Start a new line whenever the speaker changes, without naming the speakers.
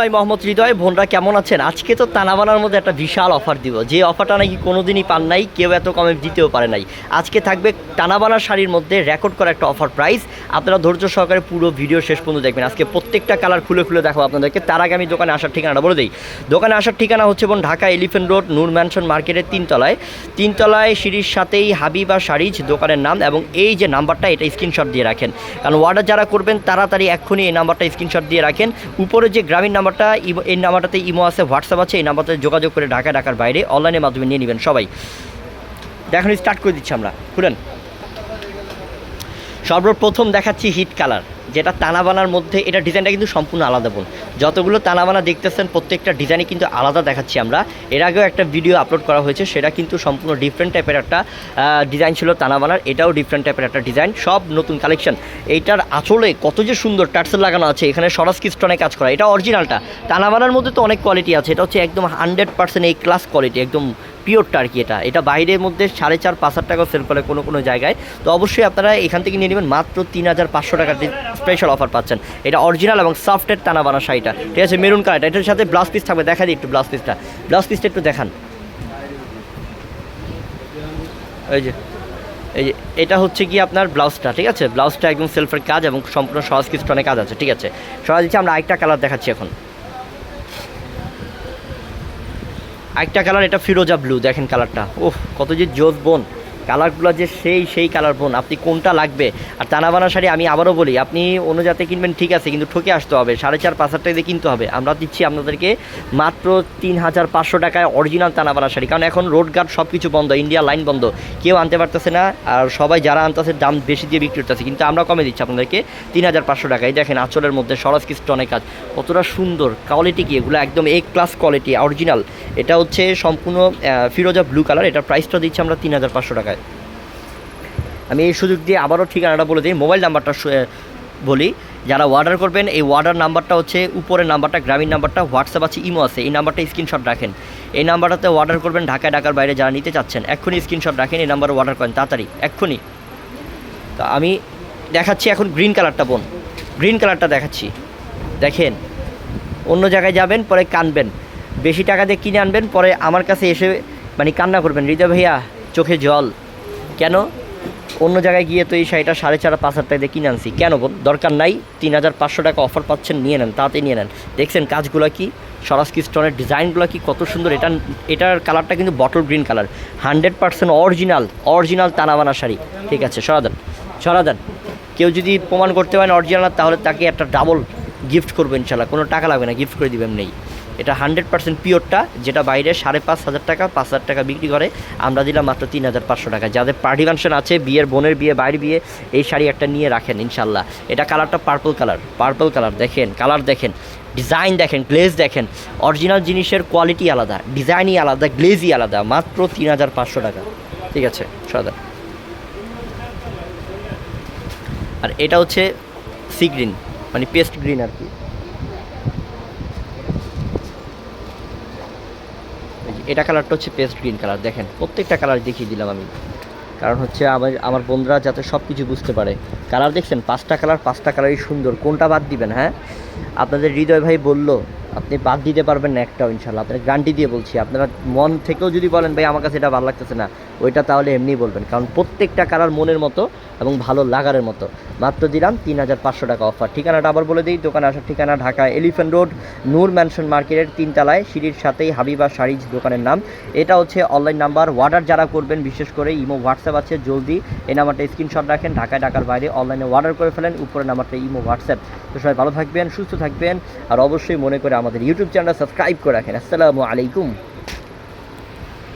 ভাই মোহাম্মদ হৃদয়, বোনরা কেমন আছেন? আজকে তো তানাবানার মধ্যে একটা বিশাল অফার দিব। যে অফারটা নাকি কোনোদিনই পান নাই, কেউ এত কমে দিতেও পারে নাই। আজকে থাকবে টানাবানার শাড়ির মধ্যে রেকর্ড করা একটা অফার প্রাইস আপনারা ধৈর্য সহকারে পুরো ভিডিও শেষ পর্যন্ত দেখবেন। আজকে প্রত্যেকটা কালার খুলে খুলে দেখো আপনাদেরকে। তার আগে আমি দোকানে আসার ঠিকানাটা বলে দিই। দোকানে আসার ঠিকানা হচ্ছে বোন Dhaka elephant road Noor mansion মার্কেটের তিনতলায়। তিনতলায় সিঁড়ির সাথেই হাবিবা শাড়িজ দোকানের নাম এবং এই যে নাম্বারটা এটা স্ক্রিনশট দিয়ে রাখেন। কারণ অর্ডার যারা করবেন, তাড়াতাড়ি এক্ষুনি এই নাম্বারটা স্ক্রিনশট দিয়ে রাখেন। উপরে যে গ্রামীণ নাম্বারটা এই নাম্বারটাতে ইমো আছে, হোয়াটসঅ্যাপ আছে, এই নাম্বারটাতে যোগাযোগ করে ঢাকা ঢাকার বাইরে অনলাইনের মাধ্যমে নিয়ে নেবেন সবাই। দেখুন স্টার্ট করে দিচ্ছি আমরা। খুলেন। সর্বপ্রথম দেখাচ্ছি হিট কালার, যেটা তানাবানার মধ্যে, এটা ডিজাইনটা কিন্তু সম্পূর্ণ আলাদা বোন যতগুলো তানাবানা দেখতেছেন, প্রত্যেকটা ডিজাইনই কিন্তু আলাদা দেখাচ্ছি আমরা। এর আগেও একটা ভিডিও আপলোড করা হয়েছে, সেটা কিন্তু সম্পূর্ণ ডিফারেন্ট টাইপের একটা ডিজাইন ছিল তানাবানার, এটাও ডিফারেন্ট টাইপের একটা ডিজাইন সব নতুন কালেকশন এইটার আসলে কত যে সুন্দর টার্সেল লাগানো আছে, এখানে সরাস কিস্টনে কাজ করা, এটা অরিজিনালটা তানাবানার মধ্যে তো অনেক কোয়ালিটি আছে, এটা হচ্ছে একদম হান্ড্রেড পার্সেন্ট এই ক্লাস কোয়ালিটি একদম পিওরটা আর কি এটা। এটা বাইরের মধ্যে সাড়ে চার, পাঁচ হাজার টাকা সেল করে কোনো কোনো জায়গায়। তো অবশ্যই আপনারা এখান থেকে নিয়ে নেবেন মাত্র তিন হাজার পাঁচশো টাকার স্পেশাল অফার পাচ্ছেন। এটা অরিজিনাল এবং সফটের টানা বানা শাড়িটা। ঠিক আছে মেরুন কালারটা এটার সাথে ব্লাউজ পিস থাকবে। দেখা দিই একটু ব্লাউজ পিসটা ব্লাউজ পিসটা একটু দেখান। এই যে এই যে, এটা হচ্ছে কি আপনার ব্লাউজটা ঠিক আছে? ব্লাউজটা একদম সেলফের কাজ এবং সম্পূর্ণ সহজ কিস্টনের কাজ আছে, ঠিক আছে? সহজ দিচ্ছি, আমরা আরেকটা কালার দেখাচ্ছি এখন। একটা কালার এটা ফিরোজা ব্লু দেখেন কালারটা ওহ কত যে জোস বোন। কালারগুলো যে সেই সেই কালার বোন, আপনি কোনটা লাগবে? আর তানাবানা শাড়ি আমি আবারও বলি, আপনি অন্য জাতে কিনবেন, ঠিক আছে, কিন্তু ঠকে আসতে হবে। সাড়ে চার, পাঁচ হাজার টাকা কিনতে হবে। আমরা দিচ্ছি আপনাদেরকে মাত্র তিন হাজার পাঁচশো টাকায় অরিজিনাল তানাবানা শাড়ি। কারণ এখন রোড গার্ড সব কিছু বন্ধ ইন্ডিয়া লাইন বন্ধ। কেউ আনতে পারতেছে না, আর সবাই যারা আনতেছে, দাম বেশি দিয়ে বিক্রি করতেছে। কিন্তু আমরা কমে দিচ্ছি আপনাদেরকে তিন হাজার পাঁচশো টাকায়। দেখেন, আঁচলের মধ্যে সরস অনেক কাজ। কতটা সুন্দর কোয়ালিটি কি, এগুলো একদম এ ক্লাস কোয়ালিটি অরিজিনাল এটা হচ্ছে সম্পূর্ণ ফিরোজা ব্লু কালার এটার প্রাইসটা দিচ্ছি আমরা তিন হাজার পাঁচশো টাকায়। আমি এই সুযোগ দিয়ে আবারও ঠিকানাটা বলে দিই, মোবাইল নাম্বারটা বলি। যারা অর্ডার করবেন, এই অর্ডার নাম্বারটা হচ্ছে, উপরের নাম্বারটা, গ্রামীণ নাম্বারটা, হোয়াটসঅ্যাপ আছে, ইমো আছে, এই নাম্বারটা স্ক্রিনশট রাখেন। এই নাম্বারটাতে অর্ডার করবেন, ঢাকায়, ঢাকার বাইরে যারা নিতে চাচ্ছেন, এক্ষুনি স্ক্রিনশট রাখেন, এই নাম্বারে অর্ডার করেন, তাড়াতাড়ি, এক্ষুনি। তো আমি দেখাচ্ছি এখন গ্রিন কালারটা বোন। গ্রিন কালারটা দেখাচ্ছি। দেখেন, অন্য জায়গায় যাবেন, পরে কানবেন। বেশি টাকা দিয়ে কিনে আনবেন, পরে আমার কাছে এসে মানে কান্না করবেন, হৃদয় ভাইয়া, চোখে জল। কেন? অন্য জায়গায় গিয়ে তো এই শাড়িটা সাড়ে চার, পাঁচ হাজার টাকা কিনে আনছি। কেন দরকার নাই, তিন হাজার পাঁচশো টাকা অফার পাচ্ছেন, নিয়ে নেন তাতে নিয়ে নেন। দেখছেন কাজগুলো কি? সরাসকি স্টোনের ডিজাইনগুলো কি কত সুন্দর? এটা, এটার কালারটা কিন্তু bottle green colour hundred percent original original তানাবানা sari. ঠিক আছে সরাদান সরাদান কেউ যদি প্রমাণ করতে পারেন অরিজিনাল তাহলে তাকে একটা ডাবল গিফট করব ইনশাল্লাহ। কোনো টাকা লাগবে না গিফট করে দিবেন, নেই। এটা হান্ড্রেড পার্সেন্ট পিওরটা, যেটা বাইরে সাড়ে পাঁচ হাজার টাকা, পাঁচ হাজার টাকা বিক্রি করে, আমরা দিলাম মাত্র তিন হাজার পাঁচশো টাকা। যাদের পার্টি ফাংশন আছে, বিয়ের, বোনের বিয়ে বাইরের বিয়ে, এই শাড়ি একটা নিয়ে রাখেন, ইনশাল্লাহ। এটা কালারটা পার্পল কালার পার্পল কালার দেখেন কালার দেখেন ডিজাইন দেখেন গ্লেজ দেখেন অরিজিনাল জিনিসের কোয়ালিটি আলাদা ডিজাইনই আলাদা গ্লেজই আলাদা, মাত্র তিন হাজার পাঁচশো টাকা। ঠিক আছে সদা আর এটা হচ্ছে সি গ্রিন মানে পেস্ট গ্রিন আর কি এই যে এটা কালারটা হচ্ছে পেস্ট গ্রিন কালার দেখেন, প্রত্যেকটা কালার দেখিয়ে দিলাম আমি। কারণ হচ্ছে আমার আমার বন্ধুরা যাতে সব কিছু বুঝতে পারে। কালার দেখছেন, পাঁচটা কালার পাঁচটা কালারই সুন্দর। কোনটা বাদ দিবেন হ্যাঁ? আপনাদের হৃদয় ভাই বলল, আপনি বাদ দিতে পারবেন না একটাও ইনশাল্লাহ আপনার গ্যারান্টি দিয়ে বলছি, আপনারা মন থেকেও যদি বলেন, ভাই, আমার কাছে এটা ভালো লাগতেছে না, ওইটা তাহলে এমনিই বলবেন। কারণ প্রত্যেকটা কালার মনের মতো এবং ভালো লাগারের মতো। মাত্র দিলাম তিন হাজার পাঁচশো টাকা অফার ঠিকানাটা আবার বলে দিই, দোকানে আসার ঠিকানা Dhaka elephant road Noor mansion মার্কেটের তিনতলায়, সিঁড়ির সাথেই হাবিবা শাড়িজ দোকানের নাম। এটা হচ্ছে অনলাইন নাম্বার অর্ডার যারা করবেন, বিশেষ করে ইমো হোয়াটসঅ্যাপ আছে, জলদি এই নাম্বারটা স্ক্রিনশট রাখেন। ঢাকায়, ঢাকার বাইরে অনলাইনে অর্ডার করে ফেলেন উপরে নাম্বারটা ইমো হোয়াটসঅ্যাপ তো সবাই ভালো থাকবেন, সুস্থ থাকবেন, আর অবশ্যই মনে করে আমাদের ইউটিউব চ্যানেলটা সাবস্ক্রাইব করে রাখেন। আসসালামু আলাইকুম।